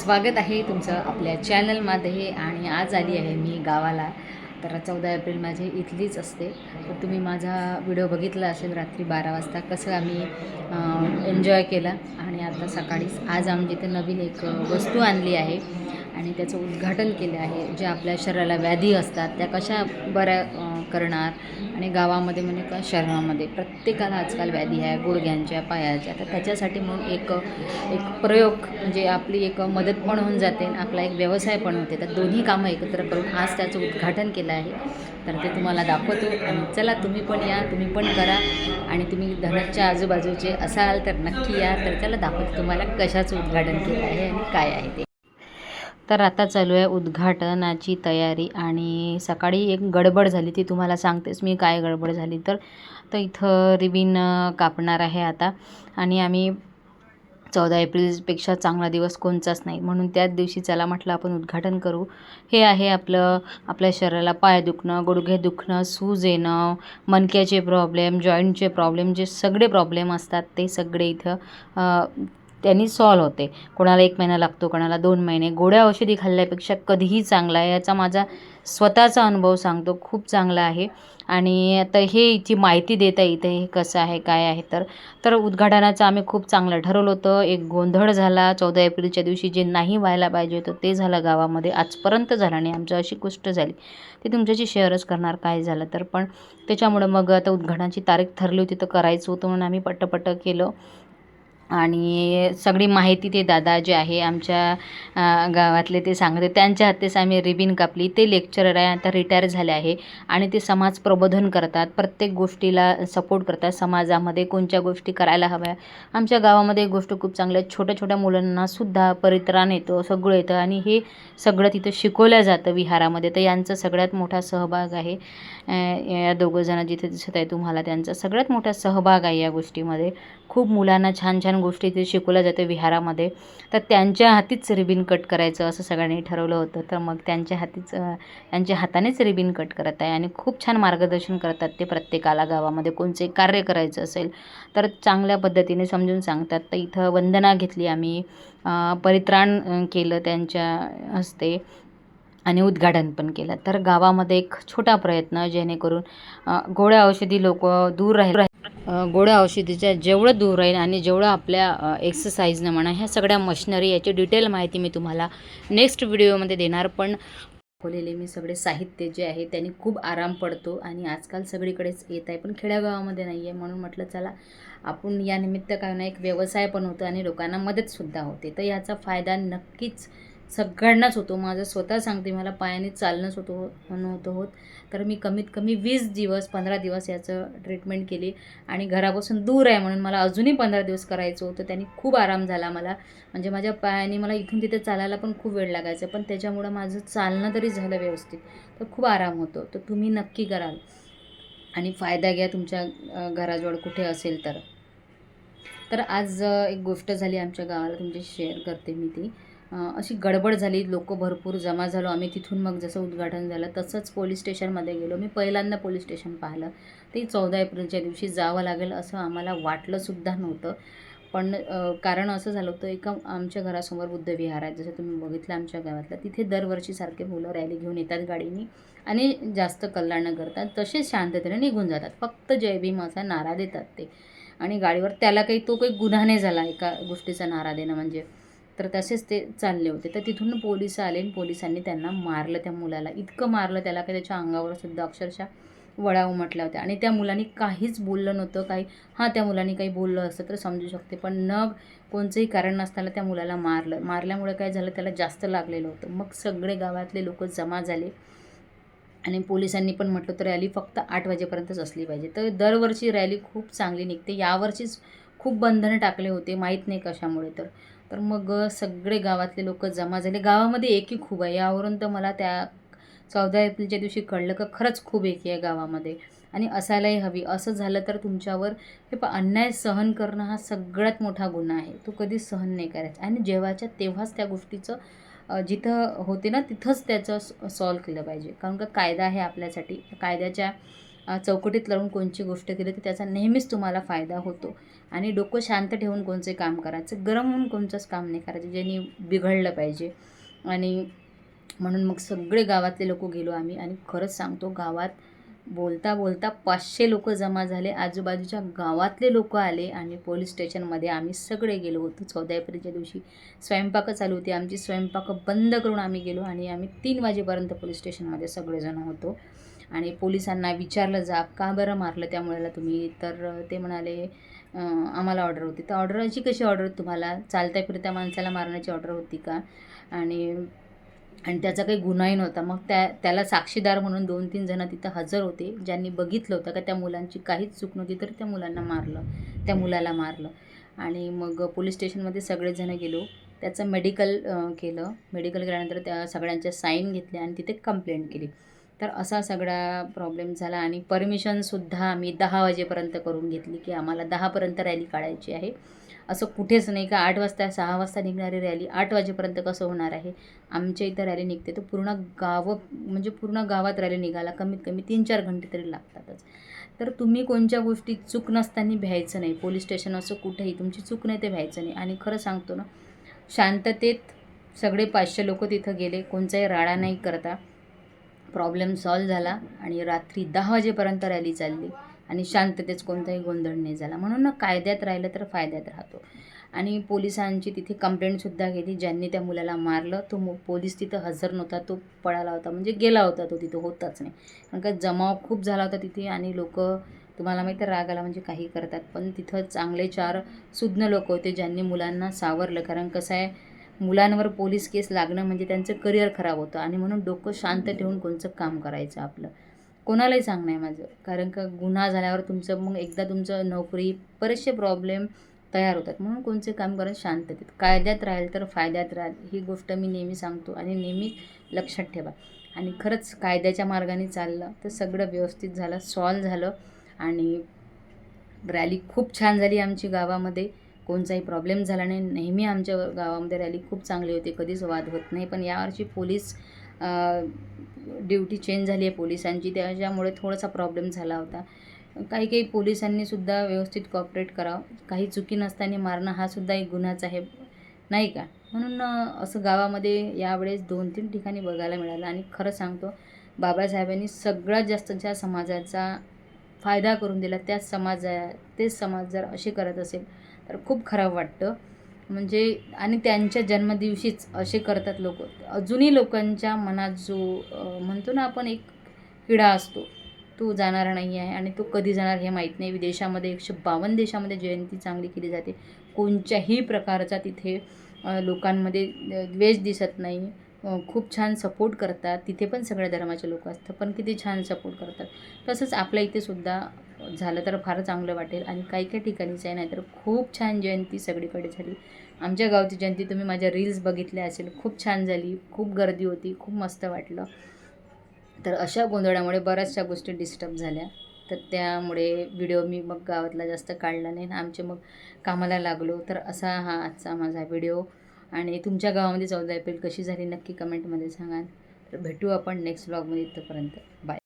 स्वागत आहे तुमचं आपल्या चॅनलमध्ये आणि आज आली आहे मी गावाला. तर चौदा एप्रिल माझी इथलीच असते. तर तुम्ही माझा व्हिडिओ बघितला असेल रात्री बारा वाजता कसं आम्ही एन्जॉय केला. आणि आता सकाळीच आज आम्ही इथे नवीन एक वस्तू आणली आहे आणि त्याचं उद्घाटन केलं आहे. जे आपल्या शरीराला व्याधी असतात त्या कशा बऱ्या करणार. आणि गावामध्ये म्हणजे का शहरामध्ये प्रत्येकाला आजकाल व्याधी आहे गुडघ्यांच्या पायाच्या. तर त्याच्यासाठी म्हणून एक एक प्रयोग म्हणजे आपली एक मदत पण होऊन जाते आणि आपला एक व्यवसाय पण होते. तर दोन्ही कामं एकत्र करून आज त्याचं उद्घाटन केलं आहे. तर ते तुम्हाला दाखवतो. आणि चला तुम्ही पण या तुम्ही पण करा. आणि तुम्ही धनच्या आजूबाजूचे असाल तर नक्की या. तर चला दाखवतो तुम्हाला कशाचं उद्घाटन केलं आहे आणि काय आहे ते. तर आता चालू आहे उद्घाटनाची तयारी आणि सकाळी एक गडबड झाली ती तुम्हाला सांगतेच मी काय गडबड झाली. तर तर इथं रिबिन कापणार आहे आता आणि आम्ही चौदा एप्रिलपेक्षा चांगला दिवस कोणचाच नाही. म्हणून त्याच दिवशी चला म्हटलं आपण उद्घाटन करू. हे आहे आपलं आपल्या शरीराला पाय दुखणं गुडघे दुखणं सूज येणं मणक्याचे प्रॉब्लेम जॉईंटचे प्रॉब्लेम जे सगळे प्रॉब्लेम असतात ते सगळे इथं त्यांनी सॉल्व होते. कोणाला एक महिना लागतो कोणाला दोन महिने. गोड्या औषधी खाल्ल्यापेक्षा कधीही चांगला आहे याचा माझा स्वतःचा अनुभव सांगतो. खूप चांगला आहे. आणि आता हे इथे माहिती देता येते हे कसं आहे काय आहे तर तर उद्घाटनाचं आम्ही खूप चांगलं ठरवलं होतं. एक गोंधळ झाला. चौदा एप्रिलच्या दिवशी जे नाही व्हायला पाहिजे होतं ते झालं गावामध्ये. आजपर्यंत झालं नाही. आमचं अशी गोष्ट झाली. ते तुमच्याशी शेअरच करणार काय झालं तर. पण त्याच्यामुळं मग आता उद्घाटनाची तारीख ठरली होती तर करायचं होतं म्हणून आम्ही पट्टपट्ट केलं. आणि सगळी माहिती ते दादा जे आहे आमच्या गावातले ते सांगते त्यांच्या हातेच आम्ही रिबीन कापली. ते लेक्चरर आहे आता रिटायर झाले आहे. आणि ते समाज प्रबोधन करतात. प्रत्येक गोष्टीला सपोर्ट करतात. समाजामध्ये कोणत्या गोष्टी करायला हव्या? आमच्या गावामध्ये गोष्ट खूप चांगल्या छोट्या छोट्या मुलांनासुद्धा परित्राण येतो सगळं येतं. आणि हे सगळं तिथं शिकवलं जातं विहारामध्ये. तर यांचा सगळ्यात मोठा सहभाग आहे. या दोघं जण जिथे दिसत आहे तुम्हाला त्यांचा सगळ्यात मोठा सहभाग आहे या गोष्टीमध्ये. खूप मुलांना छान छान गोष्टी ते शिकवल्या जाते विहारामध्ये. तर त्यांच्या हातीच रिबीन कट करायचं असं सगळ्यांनी ठरवलं होतं. तर मग त्यांच्या हातीच त्यांच्या हातानेच रिबीन कट करत आहे आणि खूप छान मार्गदर्शन करतात ते प्रत्येकाला गावामध्ये. कोणचे कार्य करायचं असेल तर चांगल्या पद्धतीने समजून सांगतात. तर इथं वंदना घेतली आम्ही. परित्राण केलं त्यांच्या हस्ते आणि उद्घाटन पण केलं. तर गावामध्ये एक छोटा प्रयत्न जेणेकरून गोळ्या औषधी लोक दूर राहील गोड्या औषधीच्या जेवढं दूर राहील आणि जेवढं आपल्या एक्सरसाइजनं म्हणा ह्या सगळ्या मशिनरी याची डिटेल माहिती मी तुम्हाला नेक्स्ट व्हिडिओमध्ये देणार. पण दाखवलेले मी सगळे साहित्य जे आहे त्यांनी खूप आराम पडतो आणि आजकाल सगळीकडेच येत आहे. पण खेड्यागावामध्ये नाही आहे म्हणून म्हटलं चला आपण यानिमित्त काय ना एक व्यवसाय पण होतो आणि लोकांना मदतसुद्धा होते. तर याचा फायदा नक्कीच सगळ्यांनाच होतो. माझं स्वतः सांगते मला पायाने चालणंच होतो नव्हतं होत. तर मी कमीत कमी वीस दिवस पंधरा दिवस याचं ट्रीटमेंट केली आणि घरापासून दूर आहे म्हणून मला अजूनही पंधरा दिवस करायचं होतं. त्यांनी खूप आराम झाला मला. म्हणजे माझ्या पायाने मला इथून तिथे चालायला पण खूप वेळ लागायचा. पण त्याच्यामुळं माझं चालणं तरी झालं व्यवस्थित. तर खूप आराम होतो. तर तुम्ही नक्की कराल. आणि फायदा घ्या तुमच्या घराजवळ कुठे असेल तर. तर आज एक गोष्ट झाली आमच्या गावाला. तुमची शेअर करते मी ती. अशी गडबड झाली लोक भरपूर जमा झालो. आम्ही तिथून मग जसं उद्घाटन झालं तसंच पोलीस स्टेशनमध्ये गेलो. मी पहिल्यांदा पोलीस स्टेशन पाहिलं. ते चौदा एप्रिलच्या दिवशी जावं लागेल असं आम्हाला वाटलंसुद्धा नव्हतं. पण कारण असं झालं होतं एका आमच्या घरासमोर बुद्ध विहार आहे. जसं तुम्ही बघितलं आमच्या गावातलं तिथे दरवर्षीसारखे मुलं रॅली घेऊन येतात गाडीनी आणि जास्त कल्लाण करतात तसेच शांततेने निघून जातात. फक्त जय भीम असा नारा देतात ते. आणि गाडीवर त्याला काही तो काही गुन्हा नाही झाला एका गोष्टीचा नारा देणं म्हणजे. तर तसेच ते चालले होते. तर तिथून पोलीस आले आणि पोलिसांनी त्यांना मारलं त्या मुलाला. इतकं मारलं त्याला की त्याच्या अंगावर सुद्धा अक्षरशः वडा उमटल्या होत्या. आणि त्या मुलांनी काहीच बोललं नव्हतं. काही हां त्या मुलांनी काही बोललं असतं तर समजू शकते. पण न कोणचंही कारण नसताना त्या मुलाला मारलं. मारल्यामुळे काय झालं? त्याला जास्त लागलेलं होतं. मग सगळे गावातले लोक जमा झाले. आणि पोलिसांनी पण म्हटलं तर रॅली फक्त आठ वाजेपर्यंतच असली पाहिजे. तर दरवर्षी रॅली खूप चांगली निघते. यावर्षीच खूप बंधनं टाकले होते. माहीत नाही कशामुळे तर. तर मग सगळे गावातले लोक जमा झाले. गावामध्ये एकी खूप आहे. यावरून तर मला त्या चौदा एप्रिलच्या दिवशी कळलं का खरंच खूप एकी आहे गावामध्ये. आणि असायलाही हवी. असं झालं तर तुमच्यावर हे प अन्याय सहन करणं हा सगळ्यात मोठा गुन्हा आहे. तो कधी सहन नाही करायचा. आणि जेव्हाच्या तेव्हाच त्या गोष्टीचं जिथं होते ना तिथंच त्याचं सॉल्व केलं पाहिजे. कारण का कायदा आहे आपल्यासाठी. कायद्याच्या चौकटीत लावून कोणची गोष्ट केली तर त्याचा नेहमीच तुम्हाला फायदा होतो. आणि डोकं शांत ठेवून कोणचे काम करायचं? गरम होऊन कोणचंच काम नाही करायचं ज्यांनी बिघडलं पाहिजे. आणि म्हणून मग सगळे गावातले लोक गेलो आम्ही आणि खरंच सांगतो गावात बोलता बोलता पाचशे लोक जमा झाले. आजूबाजूच्या गावातले लोक आले आणि पोलीस स्टेशनमध्ये आम्ही सगळे गेलो होतो. चौदा एप्रिलच्या दिवशी स्वयंपाकं चालू होती. आमची स्वयंपाकं बंद करून आम्ही गेलो आणि आम्ही तीन वाजेपर्यंत पोलीस स्टेशनमध्ये सगळेजण होतो. आणि पोलिसांना विचारलं जा का बरं मारलं त्या मुलाला तुम्ही? तर ते म्हणाले आम्हाला ऑर्डर होती. तर ऑर्डर अशी कशी ऑर्डर? तुम्हाला चालत्या फिरत्या माणसाला मारण्याची ऑर्डर होती का? आणि आणि त्याचा काही गुन्हाही नव्हता. मग त्या त्याला साक्षीदार म्हणून दोन तीन जण तिथं हजर होते. ज्यांनी बघितलं होतं का त्या मुलांची काहीच चूक नव्हती तर त्या मुलांना मारलं. त्या मुलाला मारलं. आणि मग पोलीस स्टेशनमध्ये सगळेजण गेलो. त्याचं मेडिकल केलं. मेडिकल केल्यानंतर त्या सगळ्यांच्या साईन घेतल्या आणि तिथे कंप्लेंट केली. तर असा सगळा प्रॉब्लेम झाला आणि परमिशनसुद्धा आम्ही दहा वाजेपर्यंत करून घेतली की आम्हाला दहापर्यंत रॅली काढायची आहे. असं कुठेच नाही का आठ वाजता सहा वाजता निघणारी रॅली आठ वाजेपर्यंत कसं होणार आहे? आमच्या इथं रॅली निघते तर पूर्ण गावं म्हणजे पूर्ण गावात रॅली निघायला कमीत कमी तीन चार घंटे तरी लागतातच. तर तुम्ही कोणत्या गोष्टी चूक नसताना भ्यायचं नाही. पोलीस स्टेशन असं कुठेही तुमची चूक नाही ते भ्यायचं नाही. आणि खरं सांगतो ना शांततेत सगळे पाचशे लोक तिथं गेले कोणचाही राडा नाही करता. प्रॉब्लेम सॉल्व झाला आणि रात्री दहा वाजेपर्यंत रॅली चालली. आणि शांततेच कोणताही गोंधळ नाही झाला. म्हणून ना कायद्यात राहिलं तर फायद्यात राहतो. आणि पोलिसांची तिथे कंप्लेंटसुद्धा केली. ज्यांनी त्या मुलाला मारलं तो मु पोलीस तिथं हजर नव्हता तो पळाला होता. म्हणजे गेला होता तो तिथं होताच नाही. कारण का जमाव खूप झाला होता तिथे आणि लोक तुम्हाला माहिती राग आला म्हणजे काही करतात. पण तिथं चांगले चार सुज्ञ लोक होते ज्यांनी मुलांना सावरलं. कारण कसं आहे मुलांवर पोलीस केस लागणं म्हणजे त्यांचं करिअर खराब होतं. आणि म्हणून डोकं शांत ठेवून कोणचं काम करायचं आपलं? कोणालाही सांग नाही माझं. कारण का गुन्हा झाल्यावर तुमचं मग एकदा तुमचं नोकरी बरेचसे प्रॉब्लेम तयार होतात. म्हणून कोणचे काम करत शांततेत कायद्यात राहील तर फायद्यात राहील. ही गोष्ट मी नेहमी सांगतो आणि नेहमी लक्षात ठेवा. आणि खरंच कायद्याच्या मार्गाने चाललं तर सगळं व्यवस्थित झालं सॉल्व झालं आणि रॅली खूप छान झाली आमची गावामध्ये. कोणताही प्रॉब्लेम झाला नाही. नेहमी आमच्या गावामध्ये रॅली खूप चांगली होती. कधीच वाद होत नाही. पण यावर्षी पोलीस ड्युटी चेंज झाली आहे पोलिसांची त्याच्यामुळे थोडासा प्रॉब्लेम झाला होता. काही काही पोलिसांनी सुद्धा व्यवस्थित कॉपरेट करावं. काही चुकी नसताना मारणं हा सुद्धा एक गुन्हाच आहे नाही का? म्हणून असं गावामध्ये यावेळेस दोन तीन ठिकाणी बघायला मिळालं. आणि खरं सांगतो बाबासाहेबांनी सगळ्यात जास्त ज्या समाजाचा फायदा करून दिला त्याच समाजा तेच समाज जर असे करत असेल तर खूप खराब वाटतं. म्हणजे आणि त्यांच्या जन्मदिवशीच असे करतात लोक. अजूनही लोकांच्या मनात जो म्हणतो ना आपण एक किडा असतो तो जाणारा नाही आहे आणि तो कधी जाणार हे माहीत नाही. विदेशामध्ये एकशे बावन्न देशामध्ये जयंती चांगली केली जाते. कोणत्याही प्रकारचा तिथे लोकांमध्ये द्वेष दिसत नाही. खूप छान सपोर्ट करतात. तिथे पण सगळ्या धर्माचे लोक असतात पण किती छान सपोर्ट करतात. तसंच आपल्या इथे सुद्धा झालं तर फार चांगलं वाटेल आणि काही काही ठिकाणीच आहे नाहीतर खूप छान जयंती सगळीकडे झाली. आमच्या गावची जयंती तुम्ही माझ्या रील्स बघितल्या असेल खूप छान झाली खूप गर्दी होती खूप मस्त वाटलं. तर अशा गोंधळामुळे बऱ्याचशा गोष्टी डिस्टर्ब झाल्या. तर त्यामुळे व्हिडिओ मी मग गावातला जास्त काढला नाही आणि आमचे मग कामाला लागलो. तर असा हा आजचा माझा व्हिडिओ आणि तुमच्या गावामध्ये चौदा एप्रिल कशी झाली? नक्की कमेंटमध्ये सांगाल. तर भेटू आपण नेक्स्ट ब्लॉगमध्ये इथंपर्यंत. बाय